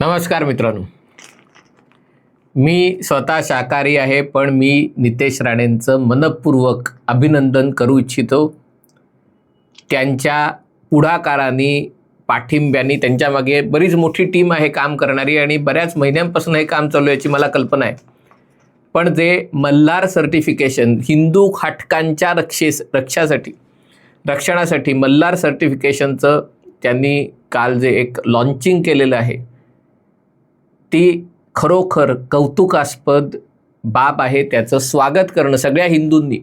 नमस्कार मित्रांनो. मी स्वतः शाकाहारी आहे पण मी नितेश राणेंचं मनपूर्वक अभिनंदन करू इच्छितो. त्यांच्या पुढाकाराने पाठिंब्याने त्यांच्यामागे बरीच मोठी टीम आहे काम करणारी आणि बऱ्याच महिन्यांपासून हे काम चालू याची मला कल्पना आहे. पण जे मल्हार सर्टिफिकेशन हिंदू खाटकांच्या रक्षेस रक्षासाठी रक्षणासाठी मल्हार सर्टिफिकेशनचं त्यांनी काल जे एक लॉन्चिंग केलेलं आहे ती खरोखर कौतुकास्पद बाब आहे त्याचं स्वागत करणं सगळ्या हिंदूंनी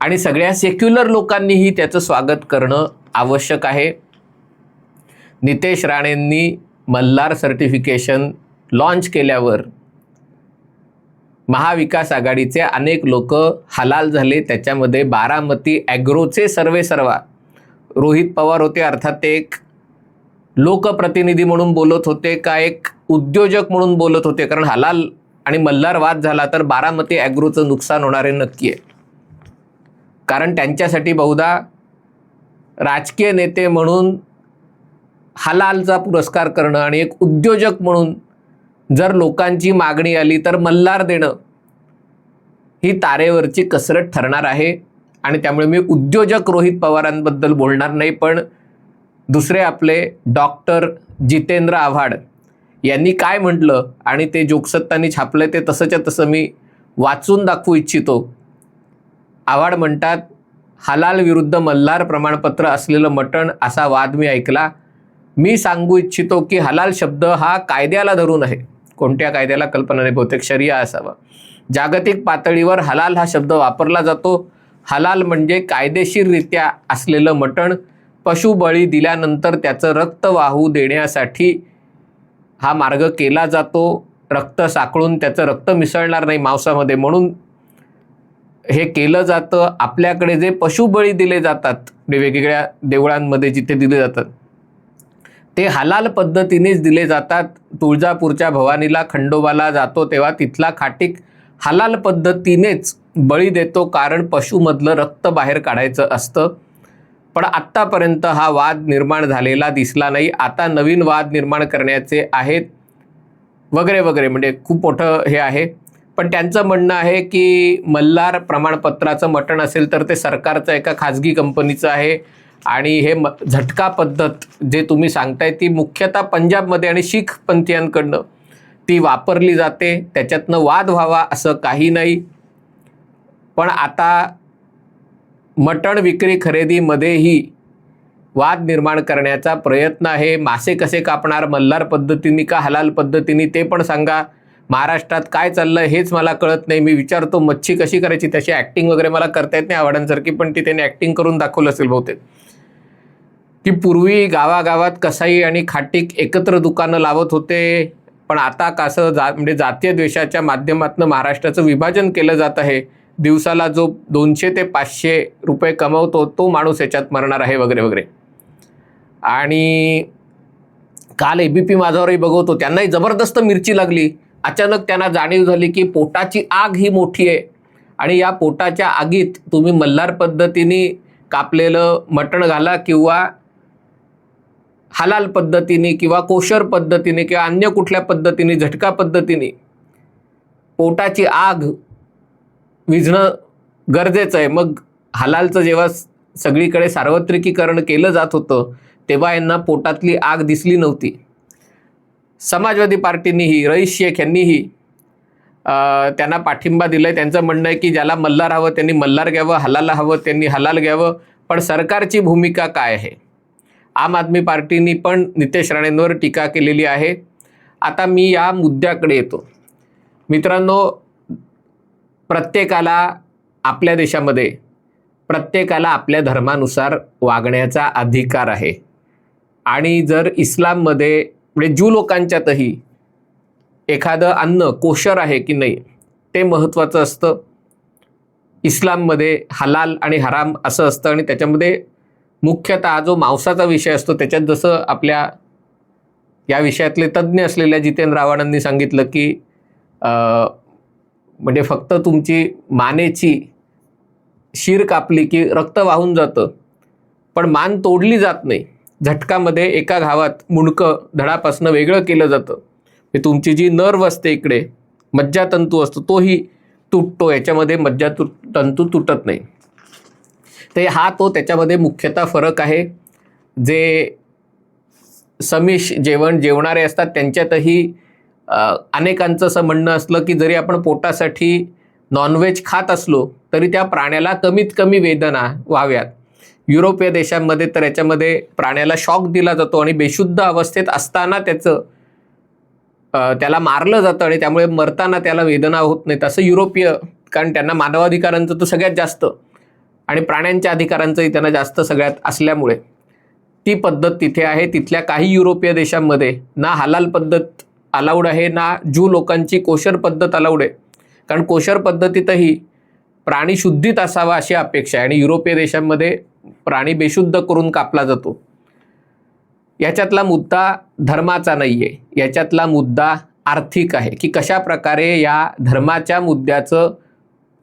आणि सगळ्या सेक्युलर लोकांनीही त्याचं स्वागत करणं आवश्यक आहे. नितेश राणेंनी मल्हार सर्टिफिकेशन लॉन्च केल्यावर महाविकास आघाडीचे अनेक लोक हलाल झाले. त्याच्यामध्ये बारामती ॲग्रोचे सर्वे सर्वा. रोहित पवार होते अर्थात ते एक लोकप्रतिनिधी म्हणून बोलत होते का एक उद्योजक म्हणून बोलत होते. कारण हलाल आणि मल्हार वाद झाला तर बारामती ॲग्रोचं नुकसान होणार आहे नक्की आहे. कारण त्यांच्यासाठी बहुधा राजकीय नेते म्हणून हलालचा पुरस्कार करणं आणि एक उद्योजक म्हणून जर लोकांची मागणी आली तर मल्हार देणं ही तारेवरची कसरत ठरणार आहे. आणि त्यामुळे मी उद्योजक रोहित पवारांबद्दल बोलणार नाही पण दुसरे आपले डॉक्टर जितेंद्र आव्हाड यांनी काय म्हटलं आणि ते जोगसत्तांनी छापलं ते तसंच्या तसं मी वाचून दाखवू इच्छितो. आव्हाड म्हणतात हलाल विरुद्ध मल्हार प्रमाणपत्र असलेलं मटण असा वाद मी ऐकला. मी सांगू इच्छितो की हलाल शब्द हा कायद्याला धरून आहे. कोणत्या कायद्याला कल्पना नाही? बहुतेक शरिया असावा. जागतिक पातळीवर हलाल हा शब्द वापरला जातो. हलाल म्हणजे कायदेशीररित्या असलेलं मटण. पशुबळी दिल्यानंतर त्याचं रक्त वाहू देण्यासाठी हा मार्ग केला जातो. रक्त साकळून त्याचं रक्त मिसळणार नाही मांसामध्ये. म्हणून हे केलं जातं. आपल्याकडे जे पशुबळी दिले जातात वेगवेगळ्या देवळांमध्ये जिथे दिले जातात ते हलाल पद्धतीनेच दिले जातात. तुळजापूरच्या भवानीला खंडोबाला जातो तेव्हा तिथला खाटीक हलाल पद्धतीनेच बळी देतो कारण पशुमधलं रक्त बाहेर काढायचं असतं. पण आत्तापर्यंत हा वाद निर्माण झालेला दिसला नाही. आता नवीन वाद निर्माण करण्याचे आहेत. वगैरे वगैरे म्हणजे खूप मोठं हे आहे. पण त्यांचं म्हणणं आहे की मल्हार प्रमाणपत्राचं मटण असेल तर ते सरकारचं एका खाजगी कंपनीचं आहे? आणि हे म झटका पद्धत जे तुम्ही सांगताय ती मुख्यतः पंजाबमध्ये आणि शीख पंथीयांकडनं ती वापरली जाते. त्याच्यातनं वाद व्हावा असं काही नाही. पण आता मटण विक्री खरेदीमध्येही वाद निर्माण करण्याचा प्रयत्न आहे. मासे कसे कापणार मल्हार पद्धतीने का हलाल पद्धतीने ते पण सांगा. महाराष्ट्रात काय चाललं हेच मला कळत नाही. मी विचारतो मच्छी कशी करायची? तशी ॲक्टिंग वगैरे मला करता येत नाही. आवडांसारखी पण ती त्याने ॲक्टिंग करून दाखवलं असेल बहुतेक. की पूर्वी गावागावात कसाई आणि खाटीक एकत्र दुकानं लावत होते पण आता कसं जा म्हणजे जातीय द्वेषाच्या माध्यमातून महाराष्ट्राचं विभाजन केलं जात आहे. दिवसाला जो दोनशे ते पाचशे रुपये कमवतो तो माणूस याच्यात मरणार आहे वगैरे वगैरे. आणि काल ए बी पी माझ्यावरही बघवतो त्यांनाही जबरदस्त मिरची लागली. अचानक त्यांना जाणीव झाली की पोटाची आग ही मोठी आहे. आणि या पोटाच्या आगीत तुम्ही मल्हार पद्धतीने कापलेलं मटण घाला किंवा हलाल पद्धतीने किंवा कोशर पद्धतीने किंवा अन्य कुठल्या पद्धतीने झटका पद्धतीने पोटाची आग विझणं गरजेचं आहे. मग हलालचं जेव्हा स- सगळीकडे सार्वत्रिकीकरण केलं जात होतं तेव्हा यांना पोटातली आग दिसली नव्हती. समाजवादी पार्टीनीही रईस शेख यांनीही त्यांना पाठिंबा दिलाय. त्यांचं म्हणणं आहे की ज्याला मल्हार हवं त्यांनी मल्हार घ्यावं हलाला हवं त्यांनी हलाल घ्यावं. पण सरकारची भूमिका काय आहे? आम आदमी पार्टीनी पण नितेश राणेंवर टीका केलेली आहे. आता मी या मुद्द्याकडे येतो. मित्रांनो प्रत्येकाला आपल्या देशामध्ये प्रत्येकाला आपल्या धर्मानुसार वागण्याचा अधिकार आहे. आणि जर इस्लाममध्ये म्हणजे ज्यू लोकांच्यातही एखादं अन्न कोशर आहे की नाही ते महत्त्वाचं असतं. इस्लाममध्ये हलाल आणि हराम असं असतं आणि त्याच्यामध्ये मुख्यतः जो मांसाचा विषय असतो त्याच्यात जसं आपल्या या विषयातले तज्ज्ञ असलेल्या जितेंद्र आव्हाडांनी सांगितलं की म्हणजे फक्त तुमची मानेची शीर कापली की रक्त वाहून जातं. पण मान तोडली जात नाही. झटकामध्ये एका घावात मुंडकं धडापासनं वेगळं केलं जातं. म्हणजे तुमची जी नर्व असते इकडे मज्जातंतू असतो तोही तुटतो. याच्यामध्ये मज्जातू तंतू तुटत नाही. ते हा तो त्याच्यामध्ये मुख्यतः फरक आहे. जे समिष जेवण जेवणारे असतात त्यांच्यातही अनेकांचं असं म्हणणं असलं की जरी आपण पोटासाठी नॉनव्हेज खात असलो तरी त्या प्राण्याला कमीत कमी वेदना व्हाव्यात. युरोपीय देशांमध्ये तर याच्यामध्ये प्राण्याला शॉक दिला जातो आणि बेशुद्ध अवस्थेत असताना त्याचं त्याला मारलं जातं आणि त्यामुळे मरताना त्याला वेदना होत नाहीत. असं युरोपीय कारण त्यांना मानवाधिकारांचं तर सगळ्यात जास्त आणि प्राण्यांच्या अधिकारांचंही त्यांना जास्त सगळ्यात असल्यामुळे ती पद्धत तिथे आहे. तिथल्या काही युरोपीय देशांमध्ये ना हलाल पद्धत अलाउड आहे ना जू लोकांची कोशर पद्धत अलाउड आहे. कारण कोशर पद्धतीतही प्राणी शुद्धीत असावा अशी अपेक्षा आहे आणि युरोपीय देशांमध्ये प्राणी बेशुद्ध करून कापला जातो. याच्यातला मुद्दा धर्माचा नाही आहे याच्यातला मुद्दा आर्थिक आहे. की कशा प्रकारे या धर्माच्या मुद्द्याचं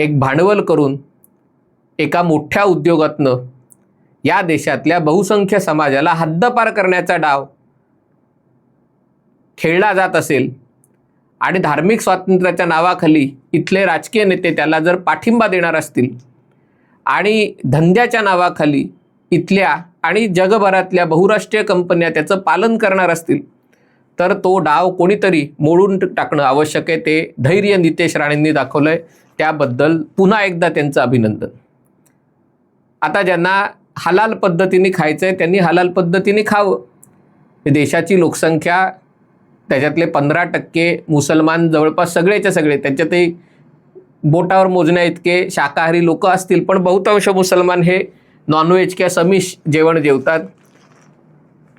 एक भांडवल करून एका मोठ्या उद्योगातनं या देशातल्या बहुसंख्य समाजाला हद्दपार करण्याचा डाव खेळला जात असेल आणि धार्मिक स्वातंत्र्याच्या नावाखाली इथले राजकीय नेते त्याला जर पाठिंबा देणार असतील आणि धंद्याच्या नावाखाली इथल्या आणि जगभरातल्या बहुराष्ट्रीय कंपन्या त्याचं पालन करणार असतील तर तो डाव कोणीतरी मोडून टाकणं आवश्यक आहे ते धैर्य नितेश राणेंनी दाखवलं आहे त्याबद्दल पुन्हा एकदा त्यांचं अभिनंदन. आता ज्यांना हलाल पद्धतीने खायचं आहे त्यांनी हलाल पद्धतीने खावं. देशाची लोकसंख्या त्याच्यातले पंधरा टक्के मुसलमान जवळपास सगळेच्या सगळे त्याच्यातही बोटावर मोजण्या इतके शाकाहारी लोक असतील पण बहुतांश मुसलमान हे नॉनव्हेज किंवा समिष जेवण जेवतात.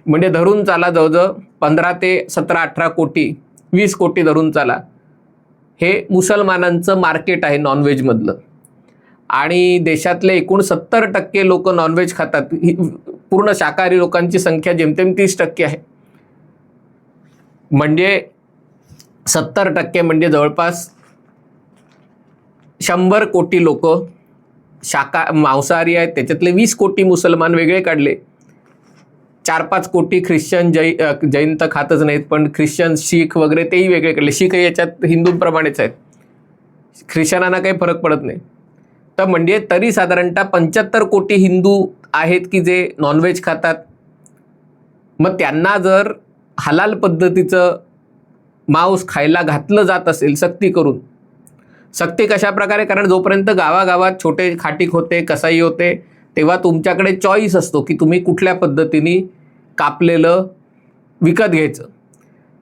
म्हणजे धरून चाला जवळजवळ पंधरा ते सतरा अठरा कोटी वीस कोटी धरून चाला. हे मुसलमानांचं मार्केट आहे नॉनव्हेजमधलं आणि देशातले एकूण सत्तर टक्के लोक नॉनव्हेज खातात. ही पूर्ण शाकाहारी लोकांची संख्या जेमतेम तीस टक्के आहे. म्हणजे सत्तर टक्के म्हणजे जवळपास शंभर कोटी लोक शाका मांसाहारी आहेत. त्याच्यातले वीस कोटी मुसलमान वेगळे काढले. चार पाच कोटी ख्रिश्चन जै जैन तर खातच नाहीत पण ख्रिश्चन शीख वगैरे तेही वेगळे काढले. शीख याच्यात हिंदूंप्रमाणेच आहेत. ख्रिश्चनांना काही फरक पडत नाही. तर म्हणजे तरी साधारणतः पंच्याहत्तर कोटी हिंदू आहेत की जे नॉनव्हेज खातात. मग त्यांना जर हलाल पद्धतीचं मांस खायला घातलं जात असेल सक्ती करून सक्ती कशा प्रकारे कारण जोपर्यंत गावागावात छोटे खाटीक होते कसाई होते तेव्हा तुमच्याकडे चॉईस असतो की तुम्ही कुठल्या पद्धतीने कापलेलं विकत घ्यायचं.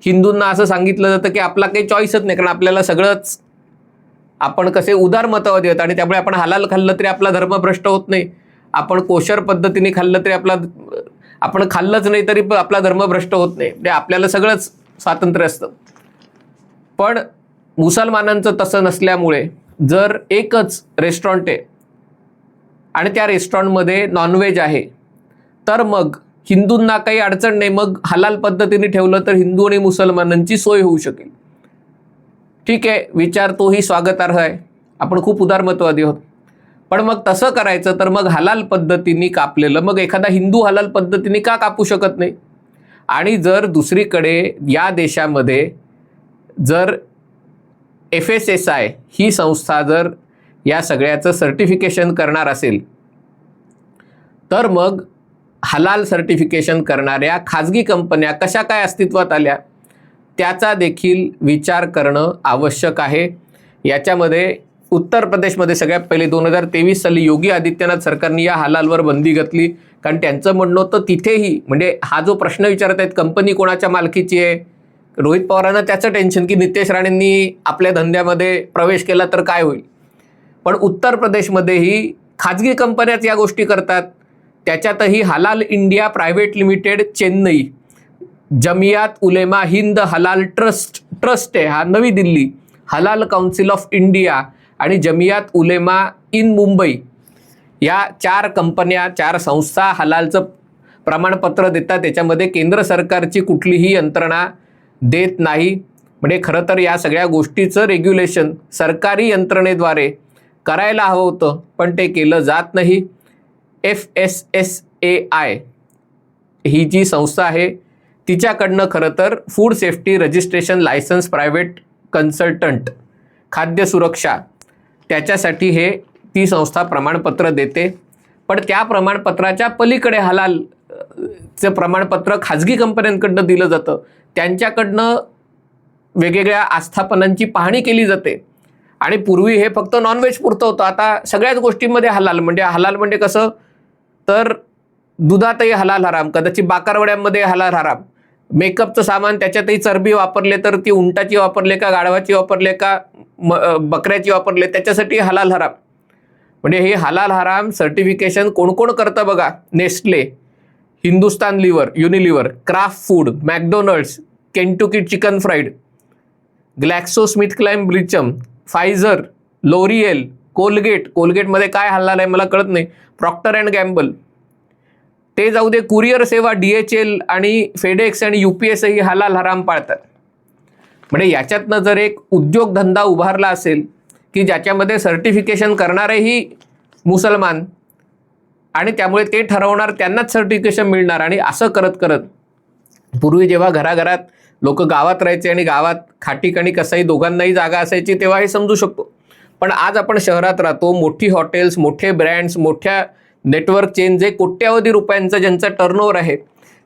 हिंदूंना असं सांगितलं जातं की आपला काही चॉईसच नाही कारण आपल्याला सगळंच आपण कसे उदार मतवादी आहेत आणि त्यामुळे आपण हलाल खाल्लं तरी आपला धर्म भ्रष्ट होत नाही. आपण कोशर पद्धतीने खाल्लं तरी आपला आपण खाल्लंच नाही तरी आपला धर्म भ्रष्ट होत नाही. म्हणजे आपल्याला सगळंच स्वातंत्र्य असतं. पण मुसलमानांचं तसं नसल्यामुळे जर एकच रेस्टॉरंट आहे आणि त्या रेस्टॉरंटमध्ये नॉनव्हेज आहे तर मग हिंदूंना काही अडचण नाही. मग हलाल पद्धतीने ठेवलं तर हिंदू आणि मुसलमानांची सोय होऊ शकेल. ठीक आहे विचार तोही स्वागतार्ह आहे. आपण खूप उदारमतवादी आहोत. पण मग तसं करायचं तर मग हलाल पद्धतीने कापलेलं मग एखादा हिंदू हलाल पद्धतीने का कापू शकत नाही? आणि जर दुसरीकडे या देशामध्ये जर एफ एस एस आय ही संस्था जर या सगळ्याचं सर्टिफिकेशन करणार असेल तर मग हलाल सर्टिफिकेशन करणाऱ्या खाजगी कंपन्या कशा काय अस्तित्वात आल्या? त्याचा देखील विचार करणं आवश्यक आहे. याच्यामध्ये उत्तर प्रदेशमध्ये सगळ्यात पहिले दोन हजार तेवीस साली योगी आदित्यनाथ सरकारने या हालालवर बंदी घातली. कारण त्यांचं म्हणणं होतं तिथेही म्हणजे हा जो प्रश्न विचारत आहेत कंपनी कोणाच्या मालकीची आहे? रोहित पवारांना त्याचं टेन्शन की नितेश राणेंनी आपल्या धंद्यामध्ये प्रवेश केला तर काय होईल? पण उत्तर प्रदेशमध्येही खाजगी कंपन्याच या गोष्टी करतात. त्याच्यातही हलाल India private limited Chennai. Jamiat Ulema Hind हलाल ट्रस्ट ट्रस्ट आहे हा नवी दिल्ली हलाल काउन्सिल ऑफ इंडिया आणि जमियात उलेमा इन मुंबई. या चार कंपन्या चार संस्था हलालचं प्रमाणपत्र देतात. त्याच्यामध्ये केंद्र सरकारची कुठलीही यंत्रणा देत नाही. म्हणजे खरं तर या सगळ्या गोष्टीचं रेग्युलेशन सरकारी यंत्रणेद्वारे करायला हवं होतं पण ते केलं जात नाही. F S S A I ही जी संस्था आहे तिच्याकडनं खरं तर food safety registration licence private consultant खाद्य सुरक्षा त्याच्यासाठी हे ती संस्था प्रमाणपत्र देते. पण त्या प्रमाणपत्राच्या पलीकडे हलाल चं प्रमाणपत्र खाजगी कंपन्यांकडनं दिलं जातं. त्यांच्याकडनं वेगवेगळ्या आस्थापनांची पाहणी केली जाते. आणि पूर्वी हे फक्त नॉनव्हेज पुरतं होतं. आता सगळ्याच गोष्टींमध्ये हलाल. म्हणजे हलाल म्हणजे कसं? तर दुधातही हलाल हराम. कदाचित बाकारवड्यांमध्ये हलाल हराम. मेकअपचं सामान त्याच्यातही चरबी वापरले तर ती उंटाची वापरले का गाढवाची वापरले का म बकऱ्याची वापरले त्याच्यासाठी हलाल हराम. म्हणजे हे हलाल हराम सर्टिफिकेशन कोण कोण करतं बघा? Nestle Hindustan Lever Unilever Kraft food McDonald's Kentucky chicken fried Glaxo Smith Kline Beecham Pfizer L'Oreal Colgate. कोलगेटमध्ये काय हल्ला आहे मला कळत नाही. Procter and Gamble. ते जाऊ दे कुरिअर सेवा डी एच एल आणि फेडेक्स आणि यू पी एसही हलाल हराम पाळतात. म्हणजे याच्यातनं जर एक उद्योगधंदा उभारला असेल की ज्याच्यामध्ये सर्टिफिकेशन करणारेही मुसलमान आणि त्यामुळे ते ठरवणार त्यांनाच सर्टिफिकेशन मिळणार आणि असं करत करत पूर्वी जेव्हा घराघरात लोक गावात राहायचे आणि गावात खाटीक आणि कसाही दोघांनाही जागा असायची तेव्हा हे समजू शकतो. पण आज आपण शहरात राहतो मोठी हॉटेल्स मोठे ब्रँड्स मोठ्या नेटवर्क चेन जे कोट्यावधी रुपयांचं ज्यांचं टर्नओव्हर आहे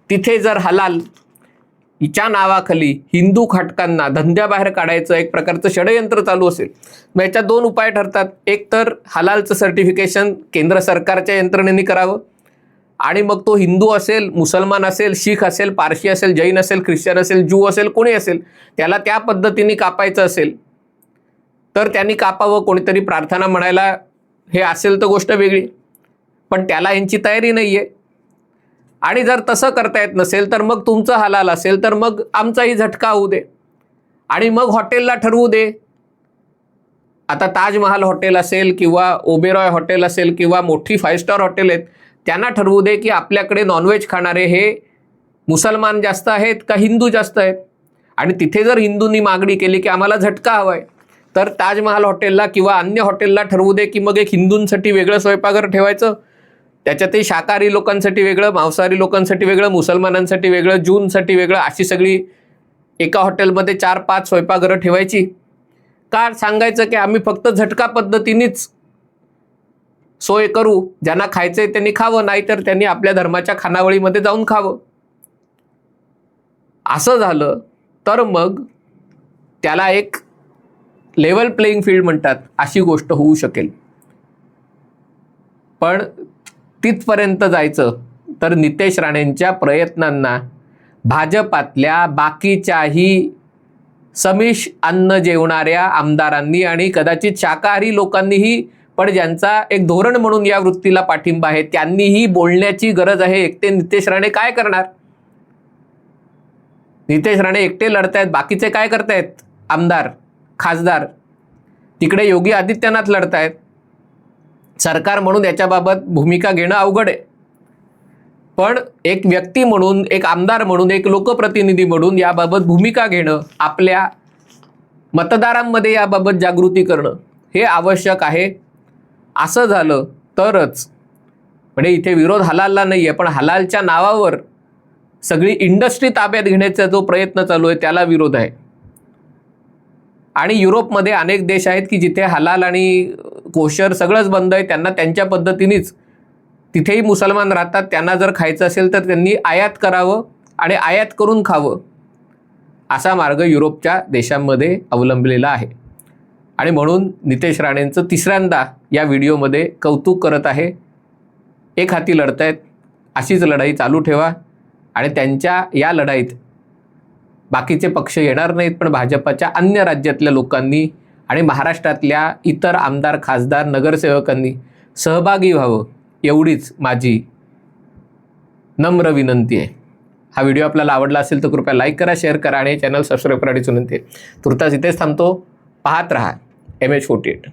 तिथे जर हलाल हिच्या नावाखाली हिंदू खाटकांना धंद्याबाहेर काढायचं एक प्रकारचं षडयंत्र चालू असेल. मग याच्या दोन उपाय ठरतात. एक तर हलालचं सर्टिफिकेशन केंद्र सरकारच्या यंत्रणेने करावं. आणि मग तो हिंदू असेल मुसलमान असेल शीख असेल पारशी असेल जैन असेल ख्रिश्चन असेल जू असेल कोणी असेल त्याला त्या पद्धतीने कापायचं असेल तर त्यांनी कापावं. कोणीतरी प्रार्थना म्हणायला हे असेल तर गोष्ट वेगळी. पण त्याला यांची तयारी नाही आहे आणि जर तसं करता येत नसेल तर मग तुमचं हलाल असेल तर मग आमचाही झटका होऊ दे. आणि मग हॉटेलला ठरवू दे. आता ताजमहाल हॉटेल असेल किंवा ओबेरॉय हॉटेल असेल किंवा मोठी फाईव्ह स्टार हॉटेल आहेत त्यांना ठरवू दे की आपल्याकडे नॉनव्हेज खाणारे हे मुसलमान जास्त आहेत का हिंदू जास्त आहेत? आणि तिथे जर हिंदूंनी मागणी केली की आम्हाला झटका हवा आहे तर ताजमहाल हॉटेलला किंवा अन्य हॉटेलला ठरवू दे की मग एक हिंदूंसाठी वेगळं स्वयंपाकघर ठेवायचं त्याच्यातही शाकाहारी लोकांसाठी वेगळं मांसाहारी लोकांसाठी वेगळं मुसलमानांसाठी वेगळं जूनसाठी वेगळं अशी सगळी एका हॉटेलमध्ये चार पाच स्वयंपाकघरं ठेवायची. का सांगायचं की आम्ही फक्त झटका पद्धतीनेच सोय करू ज्यांना खायचंय त्यांनी खावं नाहीतर त्यांनी आपल्या धर्माच्या खानावळीमध्ये जाऊन खावं. असं झालं तर मग त्याला एक लेवल प्लेईंग फील्ड म्हणतात अशी गोष्ट होऊ शकेल. पण तिथपर्यंत जायचं. तर नितेश राणेंच्या प्रयत्नांना भाजपातल्या बाकीच्याही समिष अन्न जेवणाऱ्या आमदारांनी आणि कदाचित शाकाहारी लोकांनीही पण ज्यांचा एक धोरण म्हणून या वृत्तीला पाठिंबा आहे त्यांनीही बोलण्याची गरज आहे. एकटे नितेश राणे काय करणार? नितेश राणे एकटे लढतायत बाकीचे काय करतायत? आमदार खासदार. तिकडे योगी आदित्यनाथ लढतायत. सरकार म्हणून याच्याबाबत भूमिका घेणं अवघड आहे. पण एक व्यक्ती म्हणून एक आमदार म्हणून एक लोकप्रतिनिधी म्हणून याबाबत भूमिका घेणं आपल्या मतदारांमध्ये याबाबत जागृती करणं हे आवश्यक आहे. असं झालं तरच म्हणजे इथे विरोध हलालला नाही आहे पण हलालच्या नावावर सगळी इंडस्ट्री ताब्यात घेण्याचा जो प्रयत्न चालू आहे त्याला विरोध आहे. आणि युरोपमध्ये अनेक देश आहेत की जिथे हलाल आणि कोशर सगळंच बंद आहे. त्यांना त्यांच्या पद्धतीनेच तिथेही मुसलमान राहतात. त्यांना जर खायचं असेल तर त्यांनी आयात करावं आणि आयात करून खावं. असा मार्ग युरोपच्या देशांमध्ये अवलंबलेला आहे. आणि म्हणून नितेश राणेंचं तिसऱ्यांदा या व्हिडिओमध्ये कौतुक करत आहे. एक हाती लढतायत अशीच लढाई चालू ठेवा. आणि त्यांच्या या लढाईत बाकीचे पक्ष येणार नाहीत. पण भाजपाच्या अन्य राज्यातल्या लोकांनी आणि महाराष्ट्रातल्या इतर आमदार खासदार नगरसेवकांनी सहभागी व्हावं एवढीच माझी नम्र विनंती आहे. हा व्हिडिओ आपल्याला आवडला असेल तर कृपया लाईक करा शेअर करा आणि चॅनल सबस्क्राईब करण्याची विनंती आहे तुर्तास इथेच थांबतो. पाहत रहा. M H forty eight.